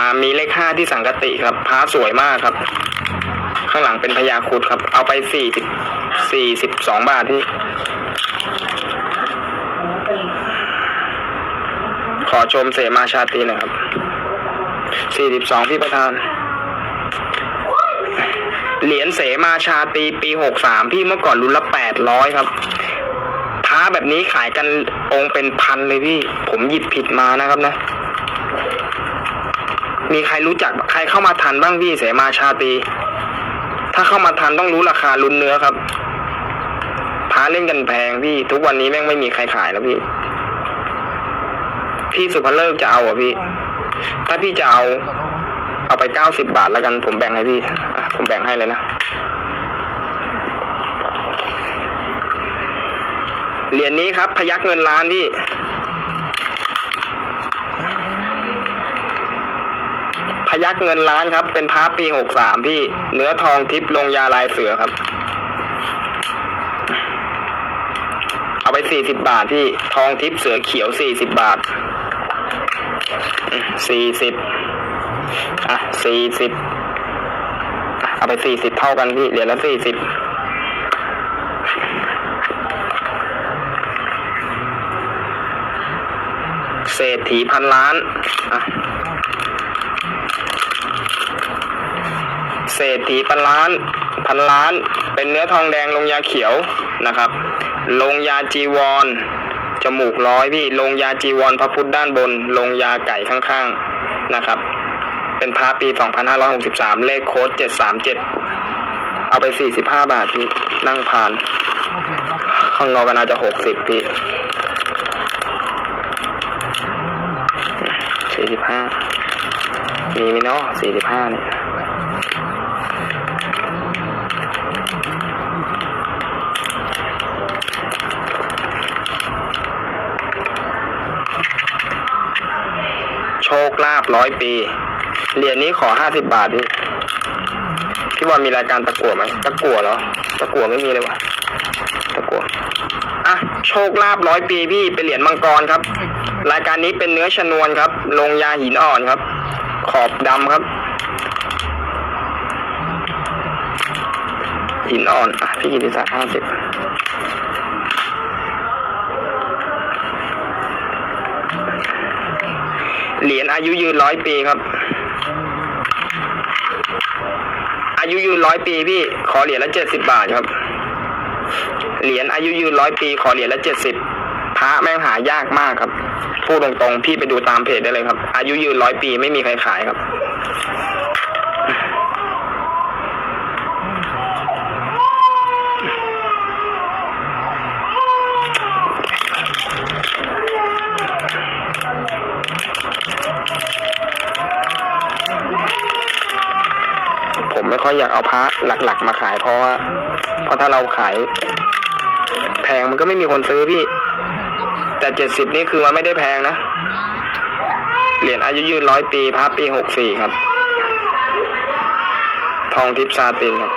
ามีเลขห้าที่สังกติครับพระสวยมากครับ ข้างหลังเป็นพญาครุดครับ เอาไปสี่สิบสี่สิบสองบาทพี่ ขอชมเสมาชาตรีหนะครับสี่สิบสองพี่ประธาน เหรียญเสมาชาตีปีหกสามพี่เมื่อก่อนรุ่นละแปดร้อยครับพระแบบนี้ขายกันองค์เป็นพันเลยพี่ ผมหยิบผิดมานะครับนะ มีใครรู้จักใครเข้ามาทันบ้างพี่เสมาชาตี ถ้าเข้ามาทันต้องรู้ราคารุนเนื้อครับพระเล่นกันแพงพี่ ทุกวันนี้แม่งไม่มีใครขายแล้วพี่ พี่สุภเลิกจะเอาเหรอพี่ ถ้าพี่จะเอา เอาไปเก้าสิบบาทแล้วกัน ผมแบ่งให้พี่ผมแบ่งให้เลยนะเหรียญนี้ครับ พยักเงินล้านพี่ ยักเงินล้านครับ เป็นพาปีหกสามพี่ เนื้อทองทิพย์ลงยาลายเสือครับ เอาไปสี่สิบบาทพี่ ทองทิพย์เสือเขียวสี่สิบบาทสี่สิบอะสี่สิบเอาไปสี่สิบเท่ากันพี่ เหรียญละสี่สิบเศรษฐีพันล้านอะ เศรษฐีพันล้านพันล้าน เป็นเนื้อทองแดงลงยาเขียวนะครับ ลงยาจีวร จมูกร้อยพี่ ลงยาจีวรพระพุทธด้านบน ลงยาไก่ข้างๆนะครับ เป็นพระปี 2563 เลขโค้ด 737 เอาไป 45 บาทพี่ นั่งผ่าน ข้างนอกก็น่าจะ 60 พี่ 45 มีไหมเนาะ45เนี่ย โชคลาภ ร้อยปี เหรียญนี้ขอห้าสิบบาทพี่พี่ว่ามีรายการตะกั่วไหมตะกั่วเหรอตะกั่วไม่มีเลยวะตะกั่วอะโชคลาภร้อยปีพี่เป็นเหรียญมังกรครับ รายการนี้เป็นเนื้อชนวนครับ ลงยาหินอ่อนครับ ขอบดำครับ หินอ่อนอะพี่กิติศักดิ์ห้าสิบ เหรียญอายุยืนร้อยปีครับ อายุยืนร้อยปีพี่ ขอเหรียญละเจ็ดสิบบาทครับ เหรียญอายุยืนร้อยปี ขอเหรียญละเจ็ดสิบพระแม่งหายากมากครับ พูดตรงๆ พี่ไปดูตามเพจได้เลยครับ อายุยืนร้อยปีไม่มีใครขายครับ ไม่ค่อยอยากเอาพระหลักๆมาขายเพราะว่าเพราะถ้าเราขาย แพงมันก็ไม่มีคนซื้อพี่ แต่เจ็ดสิบนี่คือมันไม่ได้แพงนะเหรียญอายุยืนร้อยปีพระปีหกสี่ครับ ทองทิพย์ซาตินครับ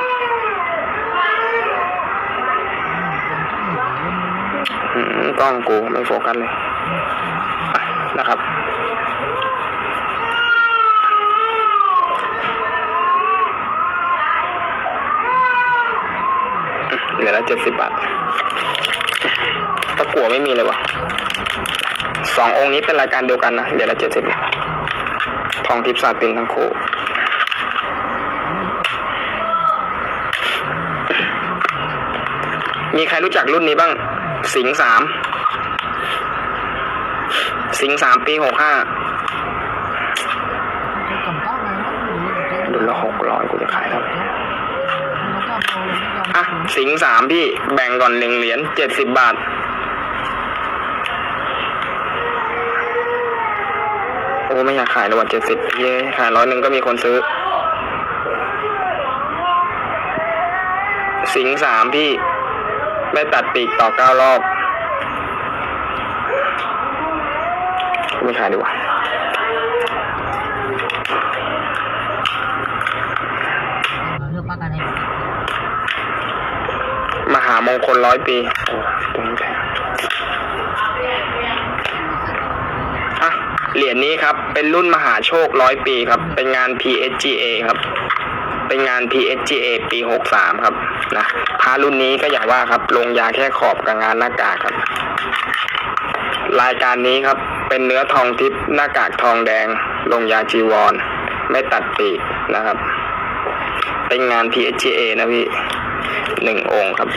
อืมกล้องกูไม่โฟกัสเลยนะครับ เหลือละเจ็ดสิบบาทตะกั่วไม่มีเลยวะสององค์นี้เป็นรายการเดียวกันนะเหลือละเจ็ดสิบทองทิพย์ซาตินทั้งคู่มีใครรู้จักรุ่นนี้บ้าง สิงห์สาม สิงห์สามปีหกห้าดุลละหกร้อยกูจะขายเท่าไหร่อะ สิงสามพี่แบ่งก่อนหนึ่งเหรียญเจ็ดสิบบาท โอ้ไม่อยากขายเลยว่ะเจ็ดสิบเย้ขายร้อยหนึ่งก็มีคนซื้อ สิงสามพี่ไม่ตัดปีกต่อเก้ารอบไม่ขายดีกว่ามหามงคลร้อยปี โอ้ตรงนี้แพงอะเหรียญนี้ครับ เป็นรุ่นมหาโชคร้อยปีครับ เป็นงาน PSGA ครับ เป็นงาน PSGA ปี63ครับ นะพารุ่นนี้ก็อย่างว่าครับ ลงยาแค่ขอบกับงานหน้ากากครับ รายการนี้ครับ เป็นเนื้อทองทิพย์หน้ากากทองแดง ลงยาจีวร ไม่ตัดปีกนะครับ เป็นงาน PSGA นะพี่ หนึ่งองค์ครับ